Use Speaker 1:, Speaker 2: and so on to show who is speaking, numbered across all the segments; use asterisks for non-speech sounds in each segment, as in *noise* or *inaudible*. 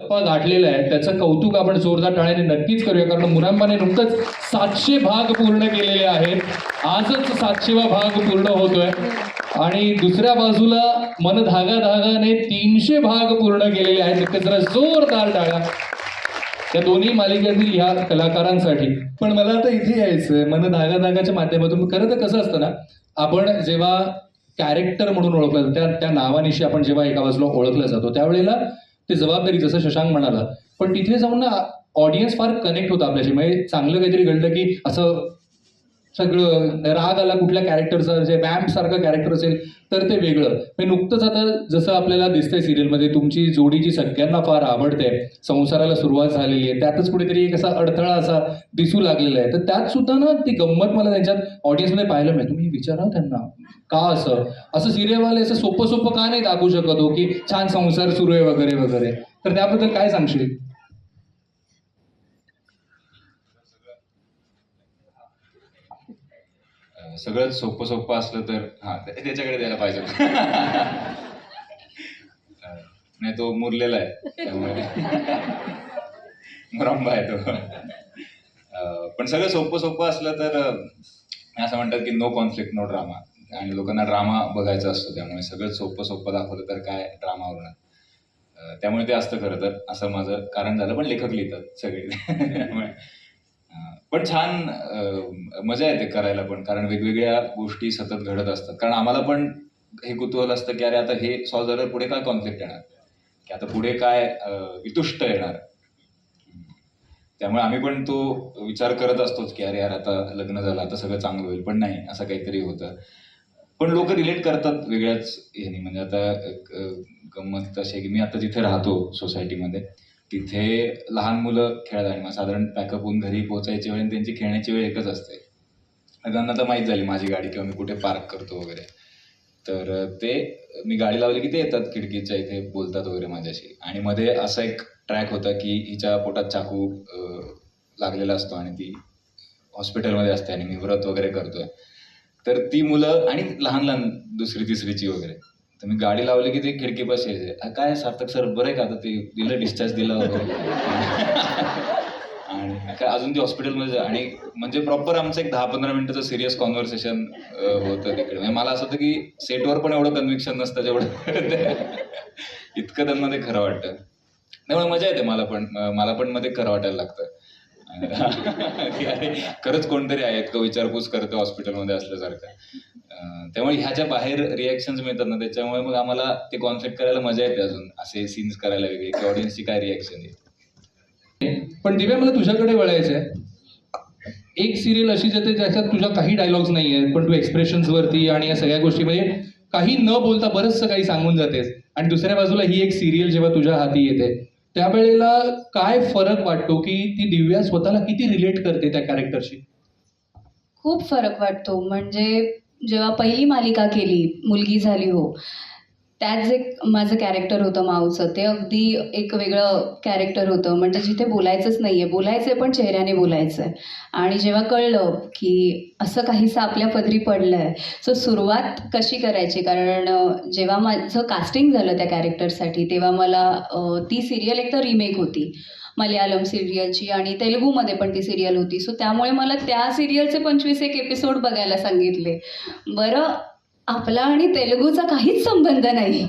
Speaker 1: टप्पा गाठलेला आहे. त्याचं कौतुक आपण जोरदार टाळ्याने नक्कीच करूया. कारण मुरांबाने नुकतंच सातशे भाग पूर्ण केलेले आहेत. आजच सातशेवा भाग पूर्ण होतोय. आणि दुसऱ्या बाजूला मन धागा धागाने तीनशे भाग पूर्ण केलेले आहेत. नक्कीच जरा जोरदार टाळ्या. त्या दोन्ही मालिकेतील ह्या कलाकारांसाठी. पण मला आता इथे यायचं मन धागा धागाच्या माध्यमातून. खरं तर कसं असतं ना आपण जेव्हा कॅरेक्टर म्हणून ओळखलं जातो त्या त्या नावानिशी आपण जेव्हा एका बाजूला ओळखलं जातो त्यावेळेला ते जबाबदारी जसं शशांक म्हणाला. पण तिथे जाऊन ना ऑडियन्स फार कनेक्ट होतं आपल्याशी. म्हणजे चांगलं काहीतरी घडलं की असं सगळं राग आला कुठल्या कॅरेक्टरचा जे वॅम्प सारखं कॅरेक्टर असेल तर ते वेगळं. म्हणजे नुकतंच आता जसं आपल्याला दिसतंय सिरियलमध्ये तुमची जोडी जी सगळ्यांना फार आवडते. संसाराला सुरुवात झालेली आहे. त्यातच कुठेतरी एक असा अडथळा असा दिसू लागलेला आहे. तर त्यात सुद्धा ना ती गंमत मला त्यांच्यात ऑडियन्समध्ये पाहायला मिळते. तुम्ही विचारा त्यांना. का असं? असं सिरियलवाले असं सोपं सोपं का नाही दाखवू शकत हो की छान संसार सुरू आहे वगैरे वगैरे? तर त्याबद्दल काय सांगशील?
Speaker 2: सगळं सोपं सोपं असलं तर हा त्याच्याकडे द्यायला पाहिजे *laughs* नाही तो मुरलेला आहे त्यामुळे. मुरंबा आहे तो. पण सगळं सोपं सोपं असलं तर असं म्हणतात की नो कॉन्फ्लिक्ट नो ड्रामा आणि लोकांना ड्रामा बघायचा असतो त्यामुळे सगळं सोपं सोपं दाखवलं तर काय ड्रामा होणार त्यामुळे ते असतं खरं तर असं माझं कारण झालं पण लेखक लिहितात सगळे. *laughs* त्यामुळे पण छान मजा येते करायला पण कारण वेगवेगळ्या गोष्टी सतत घडत असतात. कारण आम्हाला पण हे कुतूहल असतं की अरे आता हे सॉल्व्ह झालं पुढे काय कॉन्फ्लिक्ट येणार? की आता पुढे काय वितुष्ट येणार? त्यामुळे आम्ही पण तो विचार करत असतोच की अरे यार आता लग्न झालं आता सगळं चांगलं होईल. पण नाही असं काहीतरी होतं. पण लोक रिलेट करतात वेगळ्याच ह्यानी. म्हणजे आता गंमत अशी आहे की मी आता जिथे राहतो सोसायटीमध्ये तिथे लहान मुलं खेळतात आणि मग साधारण पॅकअप होऊन घरी पोचायची वेळ आणि त्यांची खेळण्याची वेळ एकच असते. त्यांना तर माहीत झाली माझी गाडी किंवा मी कुठे पार्क करतो वगैरे. तर ते मी गाडी लावली की ते येतात खिडकीच्या इथे बोलतात वगैरे माझ्याशी. आणि मध्ये असा एक ट्रॅक होता की हिच्या पोटात चाकू लागलेला असतो आणि ती हॉस्पिटलमध्ये असते आणि मी व्रत वगैरे करतोय. तर ती मुलं आणि लहान लहान दुसरी तिसरीची वगैरे. तर मी गाडी लावली की ते खिडकीपाशी यायचे काय सार्थक सर बरं आहे का आता ते दिलं डिस्चार्ज दिला *laughs* आणि काय अजून ते हॉस्पिटलमध्ये आणि म्हणजे प्रॉपर आमचं एक दहा पंधरा मिनिटाचं सिरियस कॉन्व्हर्सेशन होतं तिकडे. म्हणजे मला असं होतं की सेटवर पण एवढं कन्व्हिक्शन नसतं जेवढं *laughs* इतकं त्यांना ते खरं वाटतं. त्यामुळे मजा येते मला पण मला पण मध्ये खरं वाटायला लागतं. अरे खरंच कोणतरी आहेत का? विचारपूस करतो हॉस्पिटलमध्ये असल्यासारखं. त्यामुळे त्यामुळे ह्याच्या बाहेर रिॲक्शन्स मिळतात ना त्याच्यामुळे मग आम्हाला ते कॉन्सेप्ट करायला मजा येते अजून. असे सीन्स करायला वेगळे की ऑडियन्सची काय रिॲक्शन आहे.
Speaker 1: पण दिव्या मला तुझ्याकडे वळायचं आहे. एक सिरियल अशी जाते ज्याच्यात तुझ्या काही डायलॉग्स नाही आहेत पण तू एक्सप्रेशन्स वरती आणि या सगळ्या गोष्टी म्हणजे काही न बोलता बरंचसं काही सांगून जातेस. आणि दुसऱ्या बाजूला ही एक सिरियल जेव्हा तुझ्या हाती येते त्यावेळेला काय फरक वाटतो की ती दिव्या स्वतःला किती रिलेट करते त्या कॅरेक्टरशी
Speaker 3: खूप फरक वाटतो. म्हणजे जेव्हा पहिली मालिका केली मुलगी झाली हो त्यात जे माझं कॅरेक्टर होतं माऊचं. ते अगदी एक वेगळं कॅरेक्टर होतं. म्हणजे जिथे बोलायचंच नाही आहे बोलायचं आहे पण चेहऱ्याने बोलायचं आहे आणि जेव्हा कळलं की असं काहीसं आपल्या पदरी पडलं आहे सो सुरुवात कशी करायची? कारण जेव्हा माझं कास्टिंग झालं त्या कॅरेक्टरसाठी तेव्हा मला ती सिरियल एक तर रिमेक होती. मल्याळम सिरियलची आणि तेलुगूमध्ये पण ती सिरियल होती. सो त्यामुळे मला त्या सिरियलचे पंचवीस एक एपिसोड बघायला सांगितले. बरं आपला आणि तेलुगूचा काहीच संबंध नाही.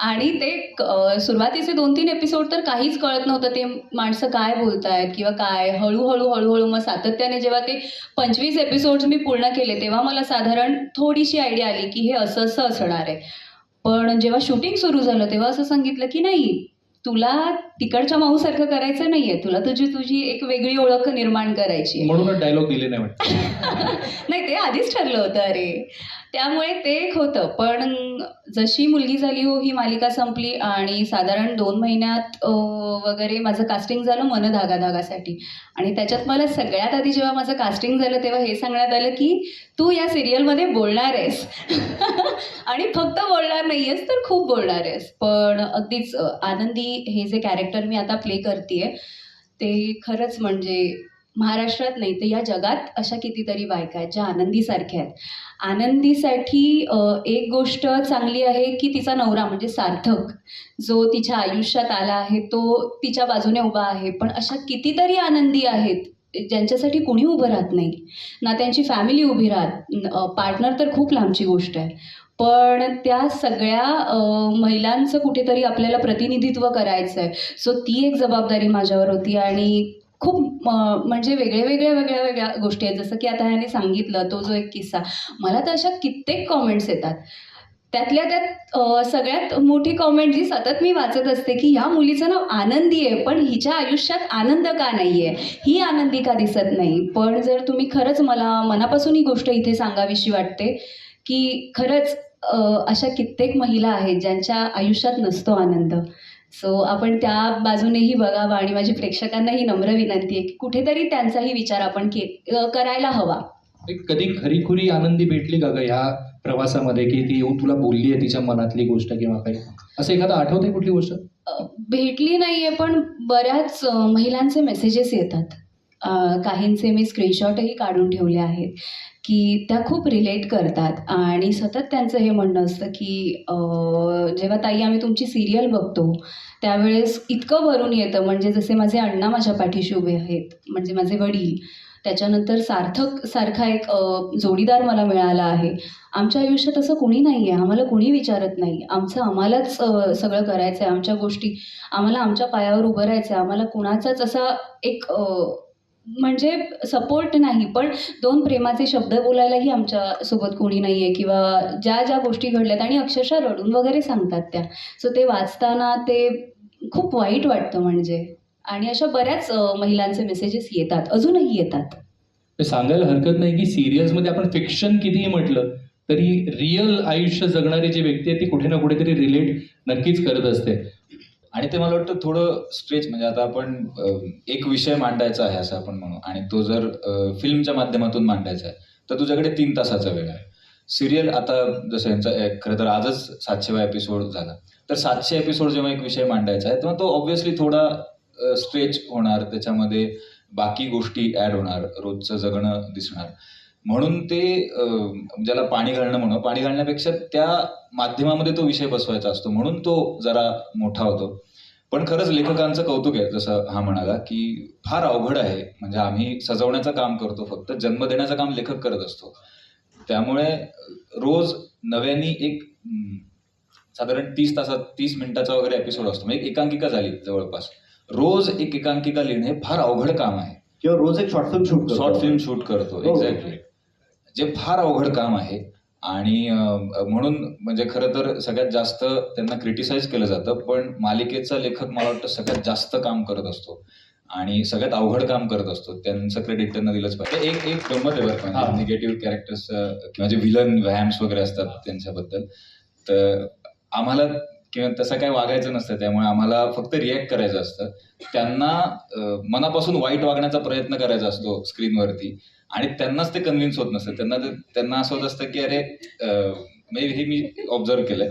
Speaker 3: आणि ते सुरुवातीचे दोन तीन एपिसोड तर काहीच कळत नव्हतं. ते माणसं काय बोलतायत किंवा काय? हळूहळू हळूहळू मग सातत्याने जेव्हा ते पंचवीस एपिसोड्स मी पूर्ण केले तेव्हा मला साधारण थोडीशी आयडिया आली की हे असं असं असणार आहे. पण जेव्हा शूटिंग सुरू झालं तेव्हा असं सांगितलं की नाही तुला तिकडच्या माऊसारखं करायचं नाहीये. तुला तुझी तुझी एक वेगळी ओळख निर्माण करायची आहे.
Speaker 1: म्हणूनच डायलॉग दिले नाही वाटतं. *laughs*
Speaker 3: नाही ते आधीच ठरलं होतं अरे. त्यामुळे ते एक होतं. पण जशी मुलगी झाली हो ही मालिका संपली आणि साधारण दोन महिन्यात वगैरे माझं कास्टिंग झालं मन धागा धागासाठी आणि त्याच्यात मला सगळ्यात आधी जेव्हा माझं कास्टिंग झालं तेव्हा हे सांगण्यात आलं की तू या सिरियलमध्ये बोलणार आहेस. *laughs* आणि फक्त बोलणार नाही आहेस तर खूप बोलणार आहेस. पण अगदीच आनंदी हे जे कॅरेक्टर मी आता प्ले करते ते खरंच म्हणजे महाराष्ट्रात नाही तर या जगात अशा कितीतरी बायका आहेत ज्या आनंदीसारख्या आहेत. आनंदीसाठी एक गोष्ट चांगली आहे की तिचा नवरा म्हणजे सार्थक. जो तिच्या आयुष्यात आला आहे तो तिच्या बाजूने उभा आहे. पण अशा कितीतरी आनंदी आहेत ज्यांच्यासाठी कुणी उभं राहत नाही. ना त्यांची फॅमिली उभी राहत पार्टनर तर खूप लांबची गोष्ट आहे. पण त्या सगळ्या महिलांचं कुठेतरी आपल्याला प्रतिनिधित्व करायचं आहे सो ती एक जबाबदारी माझ्यावर होती आणि खूप म्हणजे वेगळ्या वेगळ्या वेगळ्या वेगळ्या गोष्टी आहेत. जसं की आता ह्याने सांगितलं तो जो एक किस्सा. मला तर अशा कित्येक कॉमेंट्स येतात. त्यातल्या त्यात सगळ्यात मोठी कॉमेंट जी सतत मी वाचत असते की ह्या मुलीचं नाव आनंदी आहे पण हिच्या आयुष्यात आनंद का नाही आहे ही आनंदी का दिसत नाही? पण जर तुम्ही खरंच मला मनापासून ही गोष्ट इथे सांगावीशी वाटते की खरंच अशा कित्येक महिला आहेत ज्यांच्या आयुष्यात नसतो आनंद. सो आपण त्या बाजूनेही बघावं आणि माझी प्रेक्षकांनाही नम्र विनंती आहे की कुठेतरी त्यांचाही विचार आपण के करायला हवा.
Speaker 1: कधी खरीखुरी आनंदी भेटली का ग ह्या प्रवासामध्ये की ती येऊन तुला बोलली आहे तिच्या मनातली गोष्ट किंवा काही? असं एखादं आठवते कुठली गोष्ट?
Speaker 3: भेटली नाही आहे पण बऱ्याच महिलांचे मेसेजेस येतात. काहींचे मी स्क्रीनशॉटही काढून ठेवले आहेत की त्या खूप रिलेट करतात. आणि सतत त्यांचं हे म्हणणं असतं की जेव्हा ताई आम्ही तुमची सिरियल बघतो त्यावेळेस इतकं भरून येतं म्हणजे जसे माझे अण्णा माझ्या पाठीशी उभे आहेत म्हणजे माझे वडील त्याच्यानंतर सार्थक सारखा एक जोडीदार मला मिळाला आहे. आमच्या आयुष्यात असं कुणी नाही आहे आम्हाला कुणी विचारत नाही. आमचं आम्हालाच सगळं करायचं आहे आमच्या गोष्टी आम्हाला आमच्या पायावर उभं राहायचं आहे आम्हाला कुणाचाच असा एक म्हणजे सपोर्ट नाही पण दोन प्रेमाचे शब्द बोलायलाही आमच्यासोबत कोणी नाही आहे किंवा ज्या ज्या गोष्टी घडल्यात आणि अक्षरशः रडून वगैरे सांगतात त्या. सो ते वाचताना ते खूप वाईट वाटतं म्हणजे. आणि अशा बऱ्याच महिलांचे मेसेजेस येतात. अजूनही येतात.
Speaker 1: सांगायला हरकत नाही की सिरियल्समध्ये आपण फिक्शन कितीही म्हटलं तरी रिअल आयुष्य जगणारी जी व्यक्ती आहे ती कुठे ना कुठेतरी रिलेट नक्कीच करत असते.
Speaker 2: आणि ते मला वाटतं थोडं स्ट्रेच म्हणजे आता आपण एक विषय मांडायचा आहे असं आपण म्हणू. आणि तो जर फिल्मच्या माध्यमातून मांडायचा आहे तर तुझ्याकडे तीन तासाचा वेळ आहे. सिरियल आता जसं यांचा खरं तर आजच सातशेवा एपिसोड झाला. तर सातशे एपिसोड जेव्हा एक विषय मांडायचा आहे तेव्हा तो ऑब्व्हियसली थोडा स्ट्रेच होणार. त्याच्यामध्ये बाकी गोष्टी ॲड होणार. रोजचं जगणं दिसणार. म्हणून ते ज्याला पाणी घालणं म्हणू पाणी घालण्यापेक्षा त्या माध्यमामध्ये तो विषय बसवायचा असतो. म्हणून तो जरा मोठा होतो. पण खरंच लेखकांचं कौतुक आहे जसं हा म्हणाला की फार अवघड आहे. म्हणजे आम्ही सजवण्याचं काम करतो फक्त जन्म देण्याचं काम लेखक करत असतो. त्यामुळे रोज नव्याने एक साधारण तीस तासात तीस मिनिटाचा वगैरे एपिसोड असतो. म्हणजे एक एकांकिका झाली जवळपास. रोज एक एकांकिका लिहिणे हे फार अवघड काम आहे.
Speaker 4: किंवा रोज एक short film shoot
Speaker 2: short film shoot करतो. एक्झॅक्टली जे फार अवघड काम आहे. आणि म्हणून म्हणजे खरं तर सगळ्यात जास्त त्यांना क्रिटिसाइज केलं जातं पण मालिकेचा लेखक मला वाटतं सगळ्यात जास्त काम करत असतो. आणि सगळ्यात अवघड काम करत असतो. त्यांचं क्रेडिट त्यांना दिलंच पाहिजे. एक एक गंमत आहे बरं
Speaker 1: हा.
Speaker 2: का निगेटिव्ह कॅरेक्टर्स किंवा जे विलन व्हॅम्स वगैरे असतात त्यांच्याबद्दल तर आम्हाला किंवा तसं काय वागायचं नसतं. त्यामुळे आम्हाला फक्त रिॲक्ट करायचं असतं. त्यांना मनापासून वाईट वागण्याचा प्रयत्न करायचा असतो स्क्रीनवरती आणि त्यांनाच ते कन्व्हिन्स होत नसतं. त्यांना त्यांना असं होत असतं की अरे म्हणजे हे मी ऑब्झर्व केलंय.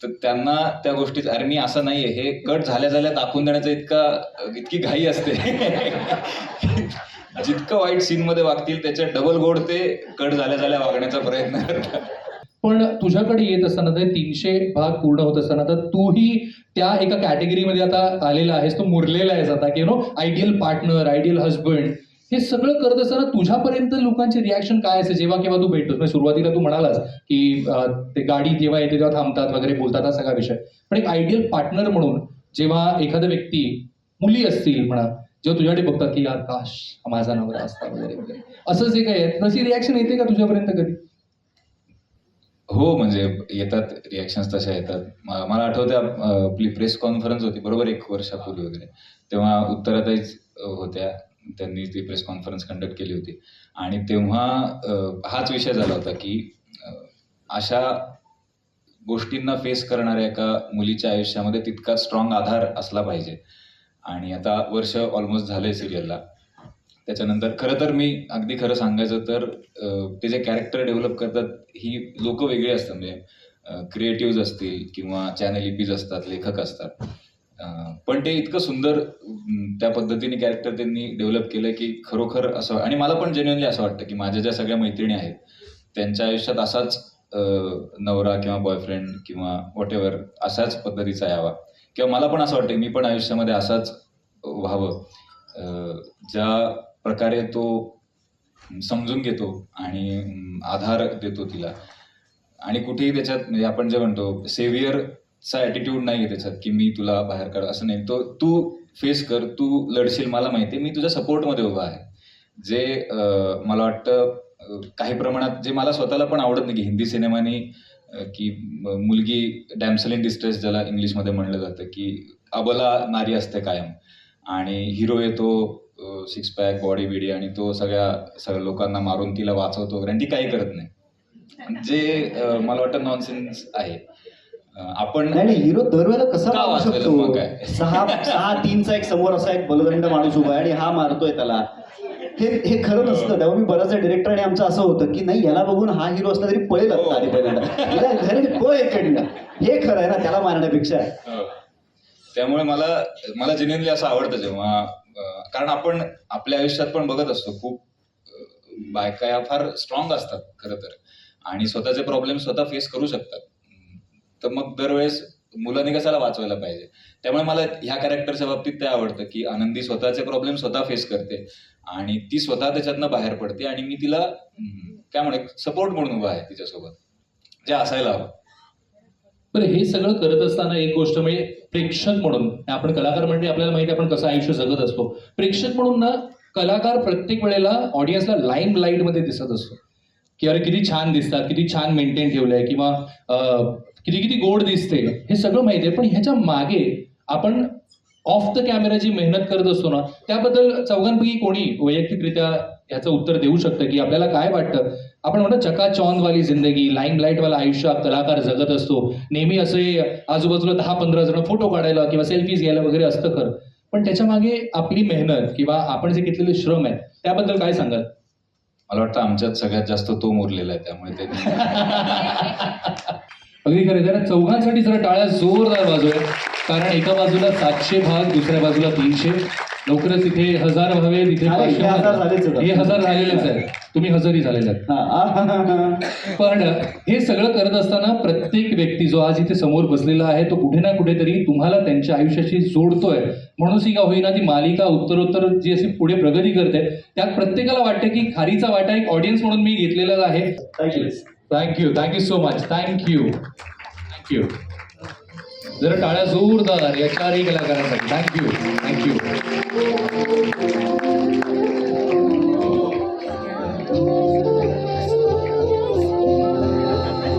Speaker 2: तर त्यांना त्या गोष्टीत अरे मी असं नाहीये. हे कट झाल्या झाल्या दाखवून देण्याचा इतका इतकी घाई असते. *laughs* जितकं वाईट सीन मध्ये वागतील त्याच्या डबल गोड ते कट झाल्या झाल्या वागण्याचा प्रयत्न करतात.
Speaker 1: पण तुझ्याकडे येत असताना ते तीनशे भाग पूर्ण होत असताना तर तूही त्या एका कॅटेगरीमध्ये आता आलेला आहेस. तो मुरलेला आहेस आता. की no ideal partner ideal husband हे सगळं करत असताना तुझ्यापर्यंत लोकांचे रिॲक्शन काय असेल जेव्हा केव्हा तू भेटतोस? म्हणजे सुरुवातीला तू म्हणालास की ते गाडी जेव्हा येते तेव्हा थांबतात वगैरे बोलतात हा सगळा विषय. पण एक आयडियल पार्टनर म्हणून जेव्हा एखादा व्यक्ती मुली असतील म्हणा जेव्हा तुझ्याकडे बघतात की यार काश माझा नवरा असता वगैरे वगैरे. असं जे काय तशी रिॲक्शन येते का तुझ्यापर्यंत कधी?
Speaker 2: हो म्हणजे येतात रिॲक्शन्स तशा येतात. मला आठवत्या आपली प्रेस कॉन्फरन्स होती बरोबर एक वर्षापूर्वी वगैरे. तेव्हा उत्तराताईच होत्या. त्यांनी ती प्रेस कॉन्फरन्स कंडक्ट केली होती. आणि तेव्हा हाच विषय झाला होता की अशा गोष्टींना फेस करणाऱ्या एका मुलीच्या आयुष्यामध्ये तितका स्ट्रॉंग आधार असला पाहिजे. आणि आता वर्ष ऑलमोस्ट झालंय सिरियलला त्याच्यानंतर खरं तर मी अगदी खरं सांगायचं तर ते जे कॅरेक्टर डेव्हलप करतात ही लोक वेगळी असतात. म्हणजे क्रिएटिव्ह असतील किंवा चॅनल इपीज असतात लेखक असतात. पण ते इतकं सुंदर त्या पद्धतीने कॅरेक्टर त्यांनी डेव्हलप केलं की खरोखर असं आणि मला पण जेन्युअनली असं वाटतं की माझ्या ज्या सगळ्या मैत्रिणी आहेत त्यांच्या आयुष्यात असाच नवरा किंवा बॉयफ्रेंड किंवा वॉट एव्हर अशाच पद्धतीचा यावा. किंवा मला पण असं वाटतं मी पण आयुष्यामध्ये असाच व्हावं. ज्या प्रकारे तो समजून घेतो आणि आधार देतो तिला. आणि कुठेही त्याच्यात म्हणजे आपण जे म्हणतो असा ॲटिट्यूड नाही आहे त्याच्यात की मी तुला बाहेर काढ असं नाही. तो तू फेस कर तू लढशील मला माहिती आहे. मी तुझ्या सपोर्टमध्ये उभा आहे. जे मला वाटतं काही प्रमाणात जे मला स्वतःला पण आवडत नाही की हिंदी सिनेमानी की मुलगी डॅम्सल इन डिस्ट्रेस ज्याला इंग्लिशमध्ये म्हणलं जातं की अबला नारी असते कायम. आणि हिरो येतो सिक्स पॅक बॉडी बिडी आणि तो सगळ्या सगळ्या लोकांना मारून तिला वाचवतो वगैरे आणि ती काही करत नाही. जे मला वाटतं नॉनसेन्स आहे. आपण
Speaker 4: नाही नाही हिरो दरवेळेला कसा मारू? शकतो? सहा सहा तीनचा एक समोर असा एक बलदंड माणूस उभा आहे आणि हा मारतोय त्याला. हे हे खरं नसतं. तेव्हा मी बऱ्याचदा डिरेक्टर आणि आमचं असं होतं की नाही याला बघून हा हिरो असला तरी पळेल आधी पहिल्यांदा घरी पळ इकडनं हे खरं आहे ना त्याला मारण्यापेक्षा.
Speaker 2: हो. त्यामुळे मला मला जेन्युअनली असं आवडतं जेव्हा कारण आपण आपल्या आयुष्यात पण बघत असतो खूप बायका या फार स्ट्रॉंग असतात खरं तर. आणि स्वतःचे प्रॉब्लेम स्वतः फेस करू शकतात. तर मग दरवेळेस मुलांनी कशाला वाचवायला पाहिजे? त्यामुळे मला ह्या कॅरेक्टरच्या बाबतीत ते आवडतं की आनंदी स्वतःचे प्रॉब्लेम स्वतः फेस करते आणि ती स्वतः त्याच्यातनं बाहेर पडते आणि मी तिला काय म्हणे सपोर्ट म्हणून उभा आहे तिच्यासोबत. जे असायला हवं.
Speaker 1: बरं हे सगळं करत असताना एक गोष्ट म्हणजे प्रेक्षक म्हणून आपण कलाकार म्हणजे आपल्याला माहिती आहे आपण कसं आयुष्य जगत असतो. प्रेक्षक म्हणून ना कलाकार प्रत्येक वेळेला ऑडियन्सला लाईम लाइटमध्ये दिसत असतो. की अरे किती छान दिसतात किती छान मेंटेन ठेवलंय किंवा किती किती गोड दिसते हे सगळं माहिती आहे पण ह्याच्या मागे आपण ऑफ द कॅमेरा जी मेहनत करत असतो ना त्याबद्दल चौघांपैकी कोणी वैयक्तिकरित्या ह्याचं उत्तर देऊ शकतं की आपल्याला काय वाटतं? आपण म्हणतो चकाचौंद वाली जिंदगी लाईम लाइट वाला आयुष्य कलाकार जगत असतो. नेहमी असे आजूबाजूला दहा पंधरा जण फोटो काढायला किंवा सेल्फीज घ्यायला वगैरे असतं खरं. पण त्याच्यामागे आपली मेहनत किंवा आपण जे घेतलेले श्रम आहे त्याबद्दल काय सांगाल?
Speaker 2: मला वाटतं आमच्यात सगळ्यात जास्त तो मुरलेला आहे त्यामुळे ते *laughs*
Speaker 1: अगदी खरं जरा चौघांसाठी जरा टाळ्या जोरदार वाजवूया. कारण एका बाजूला सातशे भाग दुसऱ्या बाजूला तीनशे. लवकरच इथे हजार व्हावे तिथे
Speaker 4: हे हजार.
Speaker 1: हे झालेलेच आहेत. तुम्ही हजारी झालेले आहेत.
Speaker 4: हा, हा, हा, हा.
Speaker 1: पण हे सगळं करत असताना प्रत्येक व्यक्ती जो आज इथे समोर बसलेला आहे तो कुठे ना कुठेतरी तुम्हाला त्यांच्या आयुष्याशी जोडतोय. म्हणून सी का होईना ती मालिका उत्तरोत्तर जी अशी पुढे प्रगती करते त्यात प्रत्येकाला वाटतं की खारीचा वाटा एक ऑडियन्स म्हणून मी घेतलेला आहे.
Speaker 4: Thank you.
Speaker 1: Thank you thank you so much thank you thank you जरा टाळ्या जोरदार या चारही कलाकारांसाठी थँक्यू थँक्यू